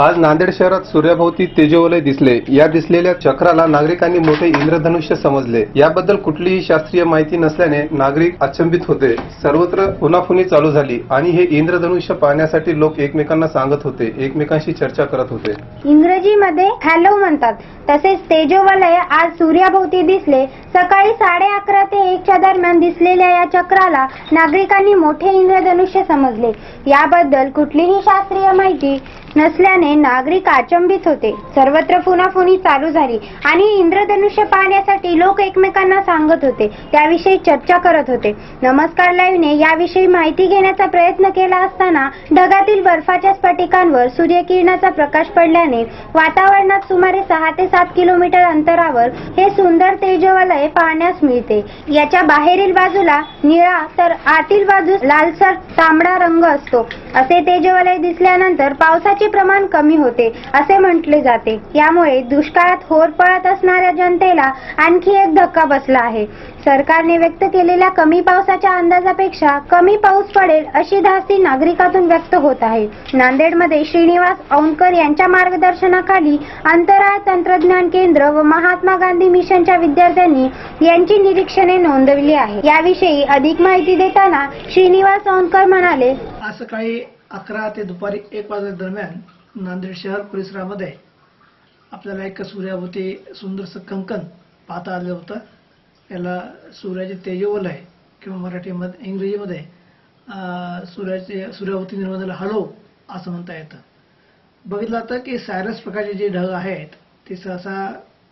आज नांदेड शहरात सूर्याभोवती तेजोवलय दिसले. या दिसलेल्या चक्राला नागरिकांनी मोठे इंद्रधनुष्य समजले. याबद्दल कुठलीही शास्त्रीय माहिती नसल्याने नागरिक अचंबित होते. सर्वत्र पुनाफुनी चालू झाली आणि हे इंद्रधनुष्य पाहण्यासाठी लोक एकमेकांना सांगत होते. एकमेकांशी चर्चा करत होते. इंग्रजीमध्ये हॅलो म्हणतात. तसेच तेजोवलय आज सूर्याभोवती दिसले. सकाळी साडे अकरा ते एकच्या दरम्यान दिसलेल्या या चक्राला नागरिकांनी मोठे इंद्रधनुष्य समजले. याबद्दल कुठलीही शास्त्रीय माहिती नसल्याने नागरिक अचंबित होते. सर्वत्र फुनाफुनी चालू झाली आणि इंद्रधनुष्य पाहण्यासाठी लोक एकमेकांना सांगत होते. त्याविषयी चर्चा करत होते. नमस्कार लाईव्हने याविषयी माहिती घेण्याचा प्रयत्न केला असताना ढगातील बर्फाच्या स्फटिकांवर सूर्यकिरणाचा प्रकाश पडल्याने वातावरणात सुमारे सहा ते सात किलोमीटर अंतरावर हे सुंदर तेजवलय पाहण्यास मिळते. याच्या बाहेरील बाजूला निळा तर आतील बाजूस लालसर तांबडा रंग असतो. असे तेजवलय दिसल्यानंतर पावसाचे प्रमाण कमी होते असे म्हटले जाते. यामुळे दुष्काळात होर पळत असणाऱ्या जनतेला आणखी एक धक्का बसला आहे. सरकारने व्यक्त केलेल्या कमी पावसाच्या अंदाजापेक्षा कमी पाऊस पडेल अशी धास्ती नागरिकातून व्यक्त होत आहे. नांदेडमध्ये श्रीनिवास औंधकर यांच्या मार्गदर्शनाखाली अंतराळ तंत्रज्ञान केंद्र व महात्मा गांधी मिशनच्या विद्यार्थ्यांनी यांची निरीक्षणे नोंदवली आहे याविषयी अधिक माहिती देताना श्रीनिवास औंधकर म्हणाले आज सकाळी अकरा ते दुपारी एक वाजल्या दरम्यान नांदेड शहर परिसरामध्ये आपल्याला एक सूर्याभोवती सुंदरसं कंकण पाहता आलं होतं. याला सूर्याचे तेजोवलय किंवा मराठीमध्ये इंग्रजीमध्ये सूर्याचे सूर्याभोवती निर्माण झालं हलो असं म्हणता येतं. बघितलं जातं की सायरस प्रकारचे जे ढग आहेत ते सहसा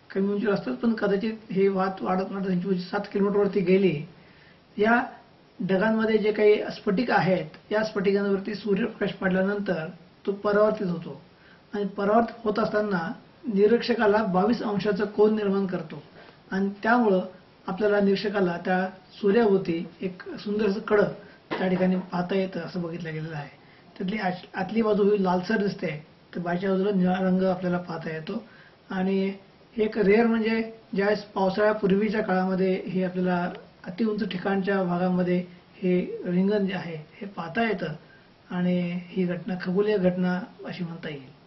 कमी उंचीवर असतात पण कदाचित हे वाद वाढत वाढत त्यांची उंची सात किलोमीटरवरती गेली. या ढगांमध्ये जे काही स्फटिक आहेत या स्फटिकांवरती सूर्यप्रकाश पडल्यानंतर तो परावर्तित होतो. आणि परावर्तित होत असताना निरीक्षकाला बावीस अंशाचं कोन निर्माण करतो. आणि त्यामुळं आपल्याला निरीक्षकाला त्या सूर्याभोवती एक सुंदरसं कडक त्या ठिकाणी पाहता येतं असं बघितलं गेलेलं आहे. त्यातली आत- आतली बाजू ही लालसर दिसते. तर बाहेरच्या बाजूला निळा रंग आपल्याला पाहता येतो. आणि एक रेअर म्हणजे ज्यावेळेस पावसाळ्यापूर्वीच्या काळामध्ये हे आपल्याला अतिउंच ठिकाणच्या भागामध्ये हे रिंगण जे आहे हे पाहता येतं आणि ही घटना खगोलीय घटना अशी म्हणता येईल.